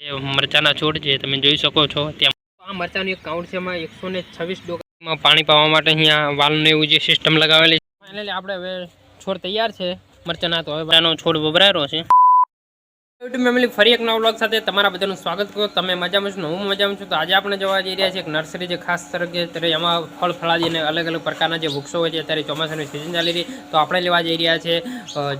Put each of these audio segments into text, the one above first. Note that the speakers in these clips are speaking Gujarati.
મરચાના છોડ જે તમે જોઈ શકો છો. ત્યાં આ મરચાનું એક કાઉન્ટ છે એમાં એકસો ને છવ્વીસ ડોકામાં પાણી પાવા માટે અહીંયા વાલને એવું જે સિસ્ટમ લગાવેલી છે. ફાઇનલી આપણે હવે છોડ તૈયાર છે મરચાના તો હવે બધાનો છોડ વપરાયેલો છે. યુટ્યુબ ફેમિલી ફરી એક નવા બ્લોગ સાથે તમારા બધાનું સ્વાગત કરો. તમે મજામાં છો હું મજામાં છું. તો આજે આપણે જવા જઈ રહ્યા છીએ એક નર્સરી જે ખાસ તરીકે ત્યારે એમાં ફળ, ફળાદી અને અલગ અલગ પ્રકારના જે વૃક્ષો હોય છે, અત્યારે ચોમાસાની સિઝન ચાલી રહી. તો આપણે લેવા જઈ રહ્યા છે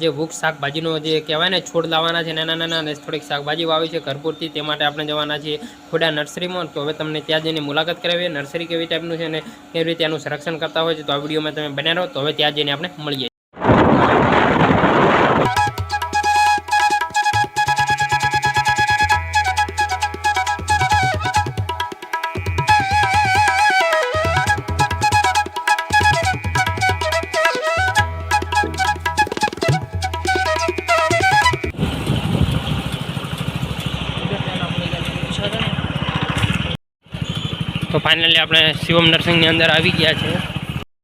જે વૃક્ષ શાકભાજીનો જે કહેવાય ને છોડ લાવવાના છે, નાના નાના અને થોડીક શાકભાજી વાવી છે ઘરપૂરથી, તે માટે આપણે જવાના છીએ ખોડા નર્સરીમાં તો હવે તમને ત્યાં જઈને મુલાકાત કરાવીએ નર્સરી કેવી ટાઈપનું છે અને કેવી રીતે એનું સંરક્ષણ કરતા હોય છે. તો આ વિડીયોમાં તમે બન્યા રહો. તો હવે ત્યાં જઈને આપણે મળીએ ફાઇનલી આપણે શિવમ નર્સિંગની અંદર આવી ગયા છે.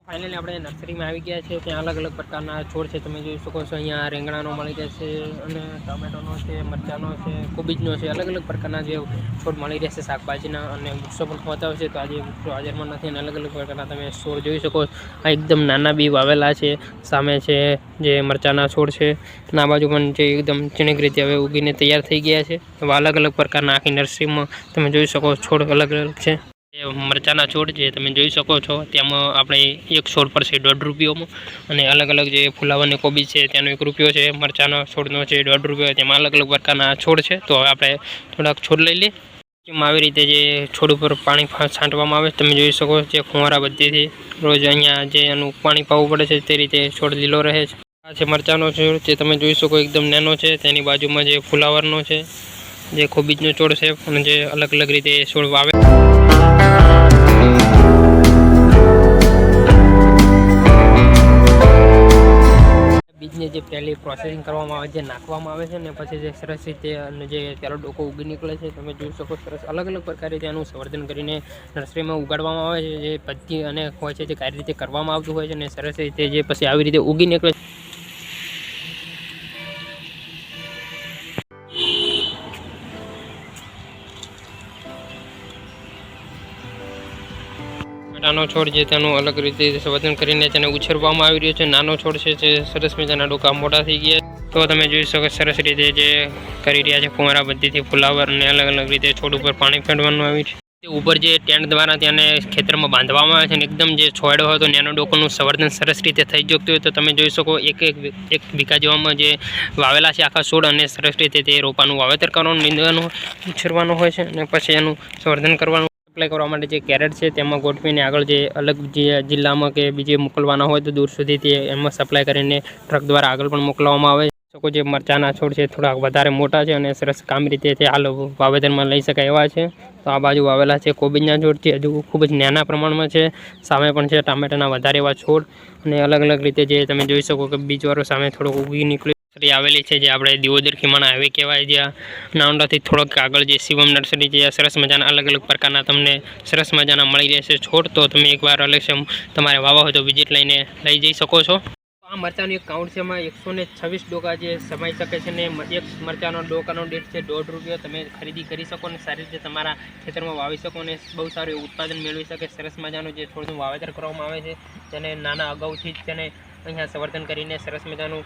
ફાઇનલી આપણે નર્સરીમાં આવી ગયા છે. ત્યાં અલગ અલગ પ્રકારના છોડ છે. તમે જોઈ શકો છો અહીંયા રીંગણાનો મળી જશે અને ટમેટોનો છે, મરચાંનો છે, કોબીજનો છે. અલગ અલગ પ્રકારના જે છોડ મળી રહેશે શાકભાજીના અને વૃક્ષો પણ ખોતા હોય છે. તો આજે વૃક્ષો હાજરમાં નથી અને અલગ અલગ પ્રકારના તમે છોડ જોઈ શકો. આ એકદમ નાના બી વાવેલા છે. સામે છે જે મરચાંના છોડ છે. આ બાજુ પણ જે એકદમ ચીણક રીતે હવે ઉગીને તૈયાર થઈ ગયા છે. એવા અલગ અલગ પ્રકારના આખી નર્સરીમાં તમે જોઈ શકો છોડ અલગ અલગ છે. મરચાના છોડ જે તમે જોઈ શકો છો. તેમાં આપણે એક છોડ પર છે દોઢ રૂપિયોમાં અને અલગ અલગ જે ફુલાવરની કોબી છે તેનો એક રૂપિયો છે. મરચાનો છોડનો છે દોઢ રૂપિયો. તેમાં અલગ અલગ પ્રકારના છોડ છે. તો હવે આપણે થોડાક છોડ લઈ લઈએ. જેમાં આવી રીતે જે છોડ ઉપર પાણી છાંટવામાં આવે તમે જોઈ શકો જે ફુવારા બધીથી રોજ અહીંયા જે એનું પાણી પાવું પડે છે, તે રીતે છોડ લીલો રહે છે. આ છે મરચાનો છોડ. જે તમે જોઈ શકો એકદમ નાનો છે. તેની બાજુમાં જે ફુલાવરનો છે, જે ખોબીજનો છોડ છે, અને જે અલગ અલગ રીતે છોડ વાવે બીજને જે પહેલી પ્રોસેસિંગ કરવામાં આવે છે નાખવામાં આવે છે ને, પછી જે સરસ રીતે અને જે તેનો ડોકો ઉગી નીકળે છે, તમે જોઈ શકો સરસ અલગ અલગ પ્રકારે તેનું સંવર્ધન કરીને નર્સરીમાં ઉગાડવામાં આવે છે, જે પદ્ધતિ અને હોય છે, જે કઈ રીતે કરવામાં આવતું હોય છે ને, સરસ રીતે જે પછી આવી રીતે ઉગી નીકળે છે. ટમેટાનો છોડ જે તેનું અલગ રીતે સંવર્ધન કરીને તેને ઉછેરવામાં આવી રહ્યો છે. નાનો છોડ છે જે સરસ મજાના ડોકા મોટા થઈ ગયા તો તમે જોઈ શકો સરસ રીતે જે કરી રહ્યા છે ફુવારા પદ્ધતિથી ફુલાવર અને અલગ અલગ રીતે છોડ ઉપર પાણી ફેંડવાનું આવ્યું છે. ઉપર જે ટેન્ટ દ્વારા તેને ખેતરમાં બાંધવામાં આવે છે અને એકદમ જે છોડો હોય તો નાનો ડોકોનું સંવર્ધન સરસ રીતે થઈ જતું હોય તો તમે જોઈ શકો એક એક એક વીઘા જેવામાં જે વાવેલા છે આખા છોડ અને સરસ રીતે તે રોપાનું વાવેતર કરવાનું, નીંદવાનું, ઉછેરવાનું હોય છે અને પછી એનું સંવર્ધન કરવાનું એપ્લાય કરવા માટે જે કેરેટ છે, તેમાં ગોઠવીને આગળ જે અલગ જે જિલ્લામાં કે બીજે મોકલવાના હોય તો દૂર સુધી તે એમાં સપ્લાય કરીને ટ્રક દ્વારા આગળ પણ મોકલવામાં આવે. શકો જે મરચાના છોડ છે થોડાક વધારે મોટા છે અને સરસ કામ રીતે તે હાલ વાવેતરમાં લઈ શકાય એવા છે. તો આ બાજુ વાવેલા છે કોબીજના છોડ છે હજુ ખૂબ જ નાના પ્રમાણમાં છે. સામે પણ છે ટામેટાના વધારે એવા છોડ અને અલગ અલગ રીતે જે તમે જોઈ શકો કે બીજવારો સામે થોડોક ઉગી નીકળી નર્સરી આવેલી છે, જે આપણે દિયોદર ખીમાણા હાઈવે કહેવાય, જ્યાં નાવડાથી થોડોક આગળ જે શિવમ નર્સરી છે સરસ મજાના અલગ અલગ પ્રકારના તમને સરસ મજાના મળી રહેશે છોડ. તો તમે એકવાર અલક્ષમ તમારે વાવા હોય તો વિઝિટ લઈને લઈ જઈ શકો છો. આ મરચાનું એક કાઉન્ટ છે, એમાં એકસો ને છવ્વીસ ડોકા જે સમાઈ શકે છે ને એક મરચાનો ડોકાનો ડેટ છે દોઢ રૂપિયો. તમે ખરીદી કરી શકો ને સારી રીતે તમારા ખેતરમાં વાવી શકો ને બહુ સારું ઉત્પાદન મેળવી શકે. સરસ મજાનું જે છોડનું વાવેતર કરવામાં આવે છે, તેને નાના અગાઉથી જ તેને અહીંયા સંવર્ધન કરીને સરસ મજાનું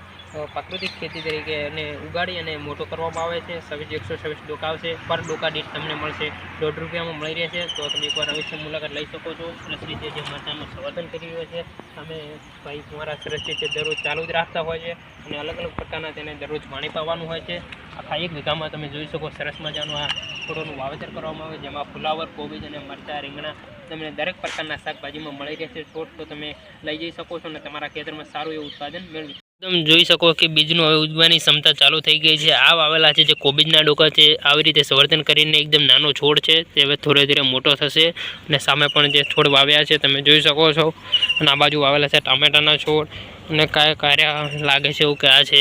પ્રાકૃતિક ખેતી તરીકે એને ઉગાડી અને મોટો કરવામાં આવે છે. છવ્વીસ એકસો છવ્વીસ ડોકા આવશે. પર ડોકા દીઠ તમને મળશે. દોઢ રૂપિયામાં મળી રહેશે. તો તમે એકવાર અવશ્ય મુલાકાત લઈ શકો છો. સરસ રીતે જે માતાનું સંવર્ધન કરી રહ્યો છે, અમે ભાઈ તમારા સરસ રીતે દરરોજ ચાલુ જ રાખતા હોય છે અને અલગ અલગ પ્રકારના તેને દરરોજ પાણી પાવાનું હોય છે. આખા એક વીઘામાં તમે જોઈ શકો સરસ મજાનું આ છોડોનું વાવેતર કરવામાં આવે, જેમાં ફુલાવર, કોબીજ અને મરચાં, રીંગણા તમને દરેક પ્રકારના શાકભાજીમાં મળી રહેશે. છોડ તો તમે લઈ જઈ શકો છો અને તમારા ખેતરમાં સારું એવું ઉત્પાદન મેળવી એકદમ જોઈ શકો કે બીજનું હવે ઉગવાની ક્ષમતા ચાલુ થઈ ગઈ છે. આ વાવેલા છે જે કોબીજના ડોકા છે, આવી રીતે સંવર્ધન કરીને એકદમ નાનો છોડ છે. તે હવે ધીરે ધીરે મોટો થશે અને સામે પણ જે છોડ વાવ્યા છે તમે જોઈ શકો છો. અને આ બાજુ વાવેલા છે ટામેટાના છોડ. અને કયા કાર્યા લાગે છે એવું કે છે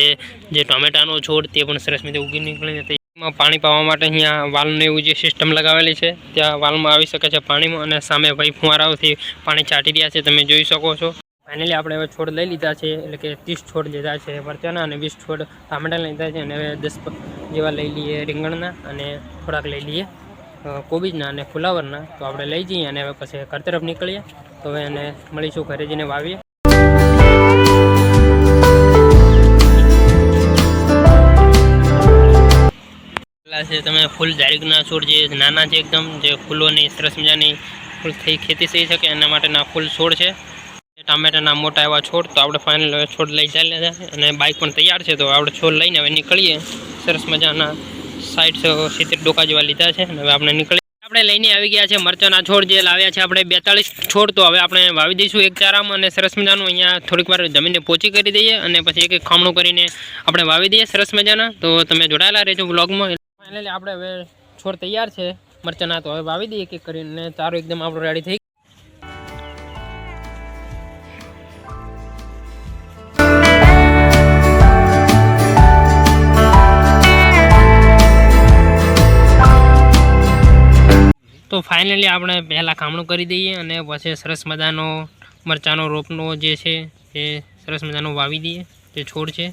જે ટોમેટાનો છોડ તે પણ સરસ રીતે ઉગી નીકળીને તે એમાં પાણી પાવા માટે અહીંયા વાલને એવું જે સિસ્ટમ લગાવેલી છે, ત્યાં વાલમાં આવી શકે છે પાણીમાં અને સામે ભાઈ ફુવારાઓથી પાણી છાંટી રહ્યા છે, તમે જોઈ શકો છો. ફાઇનલી આપણે હવે છોડ લઈ લીધા છે, એટલે કે ત્રીસ છોડ લીધા છે મરચાના અને વીસ છોડ ટામેટા લીધા છે અને હવે દસ જેવા લઈ લઈએ રીંગણના અને થોડાક લઈ લઈએ કોબીજના અને ફુલાવરના. તો આપણે લઈ જઈએ અને હવે પછી ઘર તરફ નીકળીએ. તો હવે એને મળીશું, ઘરે જઈને વાવીએ. છે તમે ફૂલ જારીગના છોડ જે નાના છે એકદમ, જે ફૂલોની, સરસ મજાની ફૂલ થઈ ખેતી થઈ શકે એના માટેના ફૂલ છોડ છે. ટામેટાના મોટા એવા છોડ, તો આપણે ફાઇનલ છોડ લઈ ચાલ્યા છે અને બાઇક પણ તૈયાર છે, તો આપણે છોડ લઈને હવે નીકળીએ. સરસ મજાના સાઠ સિત્તેર ડોકા જેવા લીધા છે અને હવે આપણે નીકળીએ આપણે લઈને આવી ગયા છે મરચાના છોડ જે લાવ્યા છે આપણે બેતાળીસ છોડ, તો હવે આપણે વાવી દઈશું એક ચારામાં અને સરસ મજાનું અહીંયા થોડીક વાર જમીનને પોચી કરી દઈએ અને પછી એક એક ખામણું કરીને આપણે વાવી દઈએ સરસ મજાના. તો તમે જોડાયેલા રહેજો બ્લોગમાં ફાઇનલી આપણે હવે છોડ તૈયાર છે. મરચાના તો હવે વાવી દઈએ એક કરીને ચારો એકદમ આપણું રેડી થઈ તો ફાઇનલી આપણે પહેલાં ખામણું કરી દઈએ અને પછી સરસ મજાનો મરચાંનો રોપનો જે છે એ સરસ મજાનો વાવી દઈએ. જે છોડ છે.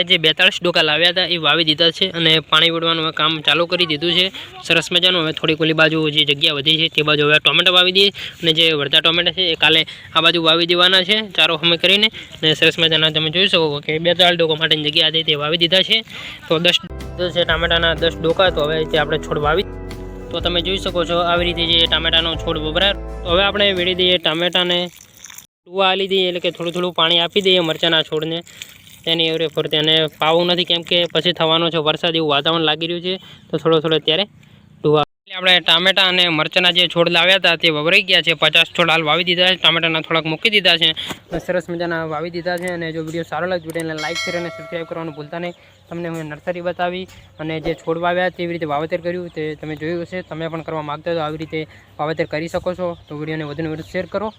આપણે જે બેતાળીસ ડોકા લાવ્યા હતા એ વાવી દીધા છે અને પાણી વળવાનું કામ ચાલુ કરી દીધું છે. સરસ મજાનું હવે થોડી ઓલી બાજુ જે જગ્યા વધી છે તે બાજુ હવે ટોમેટા વાવી દઈએ અને જે વળતા ટોમેટા છે એ કાલે આ બાજુ વાવી દેવાના છે ચારો સમય કરીને અને સરસ મજાના તમે જોઈ શકો કે બેતાળીસ ડોકા માટેની જગ્યા હતી તે વાવી દીધા છે. તો દસ છે ટામેટાના દસ ડોકા તો હવે તે આપણે છોડ વાવી તો તમે જોઈ શકો છો આવી રીતે જે ટામેટાનો છોડ વપરાય તો હવે આપણે વેડી દઈએ ટામેટાને ટુવા આલી દઈએ એટલે કે થોડું થોડું પાણી આપી દઈએ મરચાના છોડને. તેની એવરે ફરતે અને પાવું નથી કેમ કે પછી થવાનો છે વરસાદ એવું વાતાવરણ લાગી રહ્યું છે, તો થોડો થોડો ત્યારે ટુવા આપણે ટામેટા અને મરચાના જે છોડ લાવ્યા હતા તે વવરાઈ ગયા છે, પચાસ છોડ હાલ વાવી દીધા છે, ટામેટાના થોડાક મૂકી દીધા છે સરસ મજાના વાવી દીધા છે, અને જો વીડિયો સારો લાગે વિડીયોને લાઈક શેર અને સબસ્ક્રાઈબ કરવાનું ભૂલતા નહીં. તમને હું નર્સરી બતાવી અને જે છોડ વાવ્યા તેવી રીતે વાવેતર કર્યું, તે તમે જોયું હશે, તમે પણ કરવા માગતા તો આવી રીતે વાવેતર કરી શકો છો. તો વિડીયોને વધુને વધુ શેર કરો.